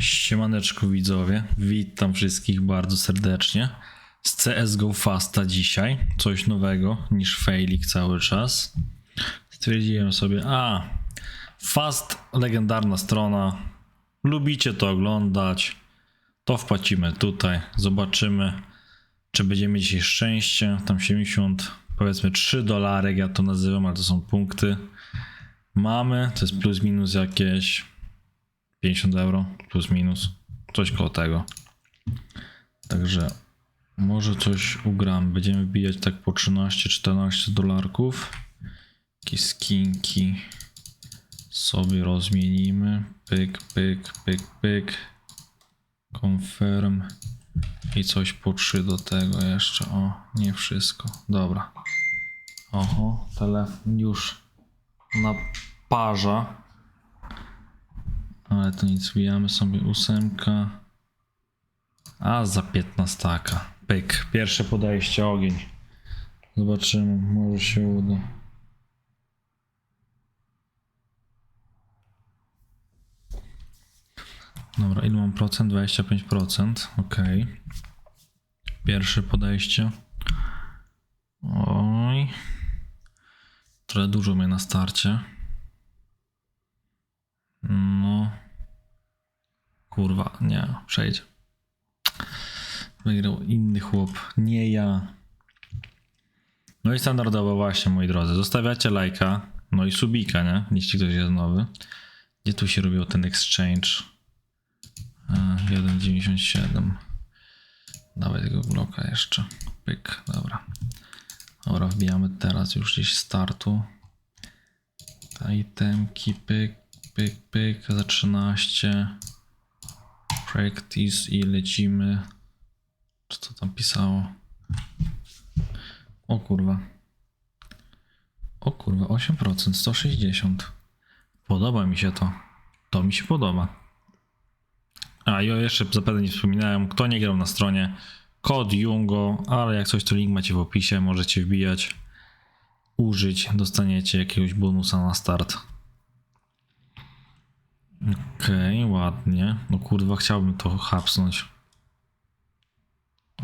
Siemaneczku widzowie, witam wszystkich bardzo serdecznie. Z CSGO Fasta dzisiaj, coś nowego niż Failik cały czas. Stwierdziłem sobie, a Fast, legendarna strona, lubicie to oglądać, to wpłacimy tutaj, zobaczymy czy będziemy dzisiaj szczęście. Tam 70, powiedzmy 3 dolary, jak ja to nazywam, ale to są punkty. Mamy, to jest plus minus jakieś 50 euro, plus minus, coś koło tego. Także może coś ugram. Będziemy wbijać tak po 13-14 dolarków. Jakieś skinki sobie rozmienimy. Pyk, pyk, pyk, pyk. Confirm. I coś po 3 do tego jeszcze. O, nie wszystko. Dobra. Oho, telefon już na parza. Ale to nic, wbijamy sobie ósemka. A za 15 taka. Pyk. Pierwsze podejście, ogień. Zobaczymy, może się uda. Dobra, ile mam procent? 25%. Ok. Pierwsze podejście. Oj. Trochę dużo mnie na starcie. No. Kurwa, nie, przejdzie. Wygrał inny chłop, nie ja. No i standardowo właśnie, moi drodzy. Zostawiacie lajka, no i subika, nie? Jeśli ktoś jest nowy. Gdzie tu się robił ten exchange? E, 1,97. Dawaj tego bloka jeszcze. Pyk, dobra. Dobra, wbijamy teraz już gdzieś startu. Itemki, pyk, pyk, pyk, za 13. Practice i lecimy. Co to tam pisało? O kurwa. O kurwa, 8%, 160. Podoba mi się to. To mi się podoba. A o jeszcze zapewne nie wspominałem, kto nie grał na stronie, kod Jungo, ale jak coś to link macie w opisie, możecie wbijać, użyć, dostaniecie jakiegoś bonusa na start. Okej, ładnie. No kurwa, chciałbym to hapsnąć.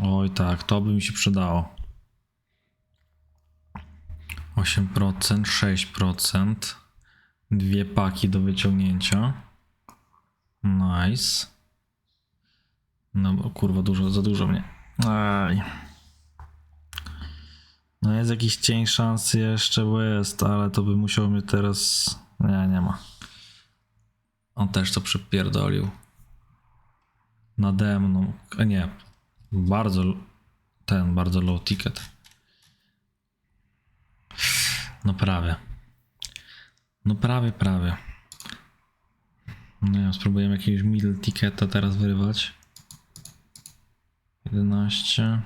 Oj tak, to by mi się przydało. 8%, 6%. Dwie paki do wyciągnięcia. Nice. No bo kurwa, dużo, za dużo mnie. Aj. No jest jakiś cień szansy jeszcze, bo jest, ale to by musiał mnie teraz... Nie, nie ma. On też to przypierdolił. Nade mną. A nie. Bardzo... Ten, bardzo low ticket. No prawie. No prawie, prawie. No ja spróbujemy jakiegoś middle ticketa teraz wyrywać. 11.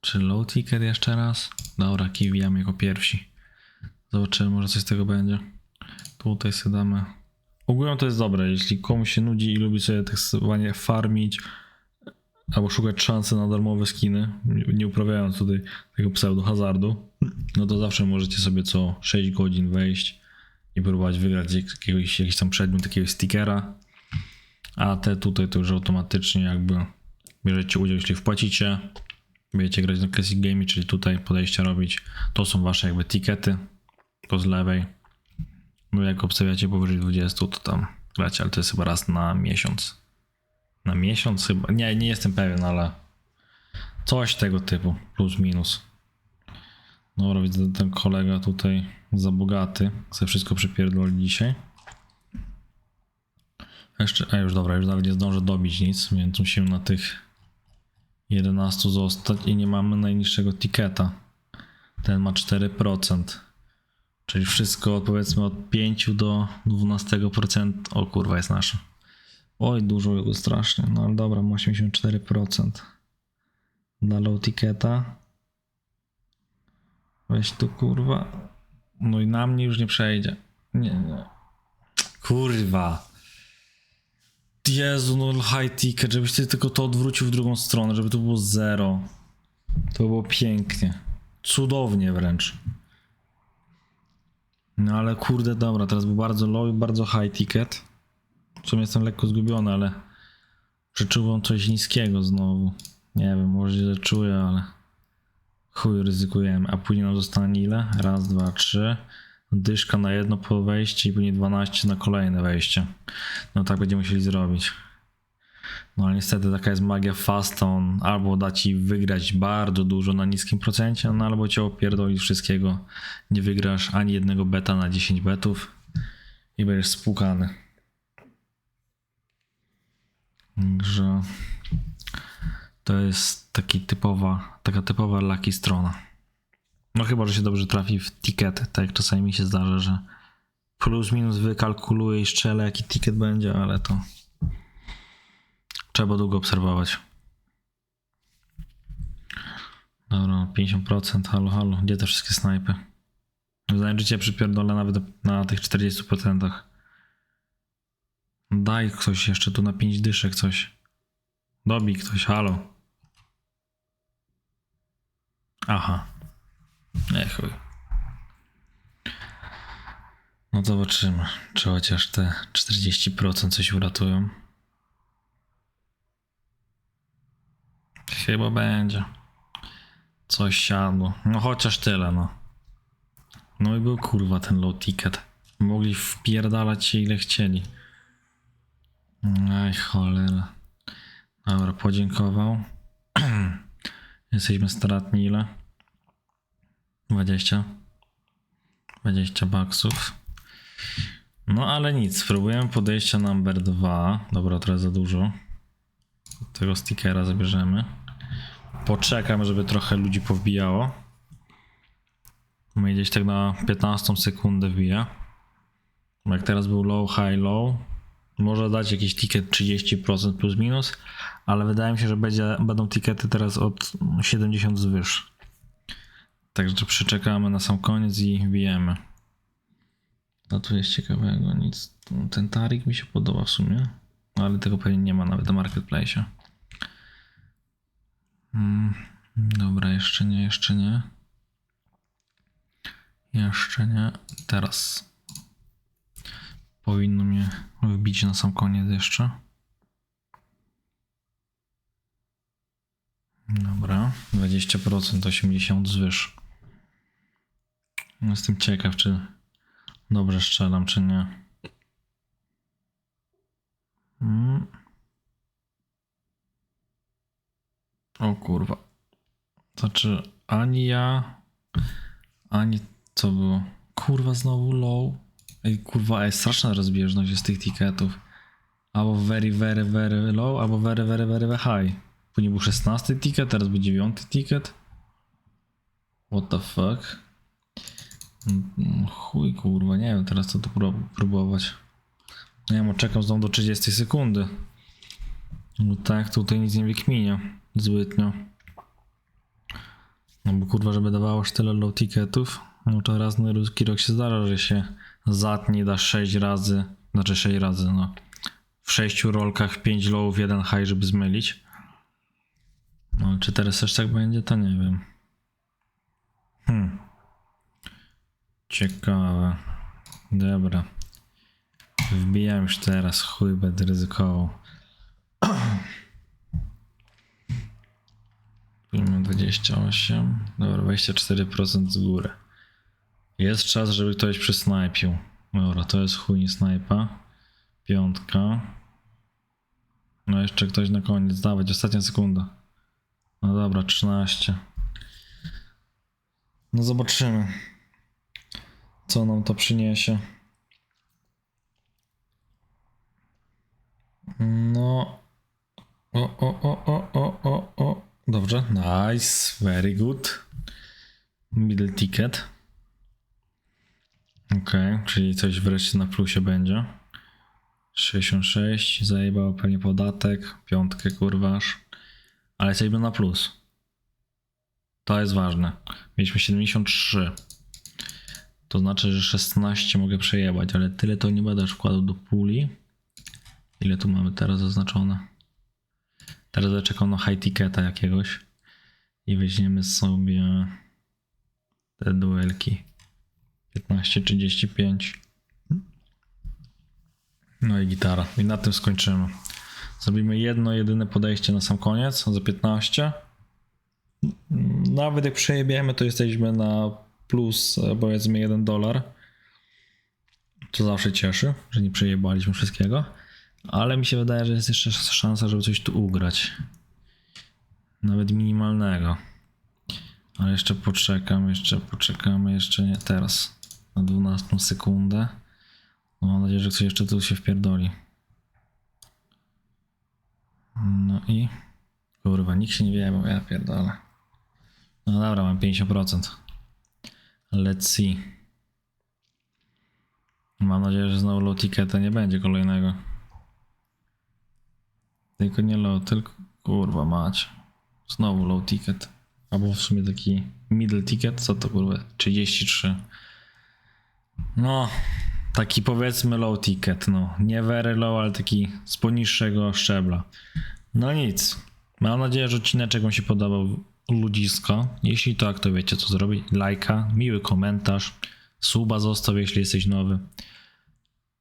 Czy low ticket jeszcze raz? Dobra, kiwijamy jako pierwsi. Zobaczymy, może coś z tego będzie. Tutaj sobie damy. Ogólnie to jest dobre, jeśli komuś się nudzi i lubi sobie tak zwanie farmić albo szukać szansy na darmowe skiny, nie- uprawiając tutaj tego pseudo hazardu, no to zawsze możecie sobie co 6 godzin wejść i próbować wygrać jakiegoś, jakiś tam przedmiot, jakiegoś stickera. A te tutaj to już automatycznie jakby bierzecie udział, jeśli wpłacicie, będziecie grać na Classic Game, czyli tutaj podejścia robić. To są wasze jakby tikety, to z lewej. No jak obstawiacie powyżej 20, to tam gracie, ale to jest chyba raz na miesiąc. Na miesiąc chyba, nie, nie jestem pewien, ale coś tego typu, plus minus. Dobra, widzę, ten kolega tutaj za bogaty, chce wszystko przypierdolić dzisiaj. Jeszcze, a już dobra, już nawet nie zdążę dobić nic, więc musimy na tych 11 zostać i nie mamy najniższego tiketa. Ten ma 4%. Czyli wszystko powiedzmy od 5 do 12%. O kurwa, jest nasze. Oj, dużo jego strasznie. No ale dobra, ma 84%. Dla low ticketa. Weź tu kurwa. No i na mnie już nie przejdzie. Nie, nie. Kurwa. Jezu, no high ticket, żebyś ty tylko to odwrócił w drugą stronę, żeby to było zero. To było pięknie. Cudownie wręcz. No ale kurde, dobra, teraz był bardzo low bardzo high ticket. W sumie jestem lekko zgubiony, ale przeczuwam coś niskiego znowu. Nie wiem, może źle czuję, ale chuj ryzykujemy. A później nam zostanie ile? Raz, dwa, trzy. Dyszka na jedno po wejście i później 12 na kolejne wejście. No tak będziemy musieli zrobić. No ale niestety taka jest magia fasta, on albo da ci wygrać bardzo dużo na niskim procencie, no albo cię opierdoli wszystkiego. Nie wygrasz ani jednego beta na 10 betów i będziesz spłukany. Także to jest taki typowa, taka typowa lucky strona. No chyba, że się dobrze trafi w ticket, tak jak czasami mi się zdarza, że plus minus wykalkuluję i strzelę jaki ticket będzie, ale to trzeba długo obserwować. Dobra, 50%, halo, halo, gdzie te wszystkie snajpy? Cię przypierdolę nawet na tych 40%. Daj ktoś jeszcze tu na 5 dyszek coś. Dobij ktoś, halo. Aha. Nie chuj. No zobaczymy, czy chociaż te 40% coś uratują. Chyba będzie. Coś siadło. No chociaż tyle, no. No i był kurwa ten low ticket. Mogli wpierdalać się ile chcieli. Aj cholera. Dobra, podziękował. Jesteśmy stratni ile? 20. 20 baksów. No ale nic, spróbujemy podejścia number 2. Dobra, trochę za dużo. Tego stickera zabierzemy. Poczekam, żeby trochę ludzi powbijało. My gdzieś tak na 15 sekundę wbija. Jak teraz był low, high, low. Może dać jakiś ticket 30% plus minus, ale wydaje mi się, że będzie, będą tikety teraz od 70 zwyż. Także przeczekamy na sam koniec i wbijemy. No tu jest ciekawego, nic. Ten tarik mi się podoba w sumie, ale tego pewnie nie ma nawet na marketplace. Mm, dobra, jeszcze nie, jeszcze nie. Jeszcze nie. Teraz powinno mnie wbić na sam koniec jeszcze. Dobra, 20%, 80 zwyż. Jestem ciekaw, czy dobrze strzelam, czy nie. Mm. O kurwa. Znaczy, ani ja, ani co było? Kurwa, znowu low. Ej, kurwa, jest straszna rozbieżność jest tych tiketów. Albo very, very, very low, albo very, very, very, high. Później był 16 ticket, teraz był 9 ticket. What the fuck? Mm, Chuj, kurwa, nie wiem teraz co tu prób- próbować. Nie wiem, czekam znowu do 30 sekundy. No tak, tutaj nic nie wykminia zbytnio. No bo kurwa, żeby dawało aż tyle low ticketów, no to raz na ruski rok się zdarza, że się zatnie da 6 razy, znaczy 6 razy, no. W 6 rolkach 5 low, 1 high, żeby zmylić. No, czy teraz też tak będzie, to nie wiem. Hmm. Ciekawe. Dobra. Wbijam już teraz, chuj będę ryzykował. Mam 28. Dobra, 24% z góry. Jest czas, żeby ktoś przysnajpił. Dobra, to jest chuj snajpa. Piątka. No jeszcze ktoś na koniec. Dawać, ostatnia sekunda. No dobra, 13. No zobaczymy. Co nam to przyniesie. No. O, o, o, o, o, o, o. Dobrze. Nice. Very good. Middle ticket. Okej, czyli coś wreszcie na plusie będzie. 66, zajebał pewnie podatek, piątkę kurważ. Ale jesteśmy na plus. To jest ważne. Mieliśmy 73. To znaczy, że 16 mogę przejebać, ale tyle to nie będę wkładał do puli. Ile tu mamy teraz zaznaczone? Teraz będę na high ticketa jakiegoś. I weźmiemy sobie te duelki. 15, 35. No i gitara. I na tym skończymy. Zrobimy jedno, jedyne podejście na sam koniec, za 15. Nawet jak przejebiemy, to jesteśmy na plus powiedzmy 1 dolar. Co zawsze cieszy, że nie przejebaliśmy wszystkiego. Ale mi się wydaje, że jest jeszcze szansa, żeby coś tu ugrać. Nawet minimalnego. Ale jeszcze poczekam, jeszcze poczekamy, jeszcze nie teraz. Na 12 sekundę. No, mam nadzieję, że ktoś jeszcze tu się wpierdoli. No i... Kurwa, nikt się nie wie, bo ja pierdolę. No dobra, mam 50%. Let's see. Mam nadzieję, że znowu low ticketa nie będzie kolejnego. Tylko nie low, tylko kurwa mać. Znowu low ticket. Albo w sumie taki middle ticket, co to kurwa? 33. No, taki powiedzmy low ticket, no. Nie very low, ale taki z poniższego szczebla. No nic. Mam nadzieję, że odcineczek wam się podobał ludzisko. Jeśli tak, to wiecie co zrobić. Lajka, miły komentarz, suba zostaw, jeśli jesteś nowy.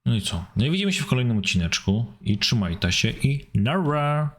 No i co? No i widzimy się w kolejnym odcineczku i trzymajcie się i nara!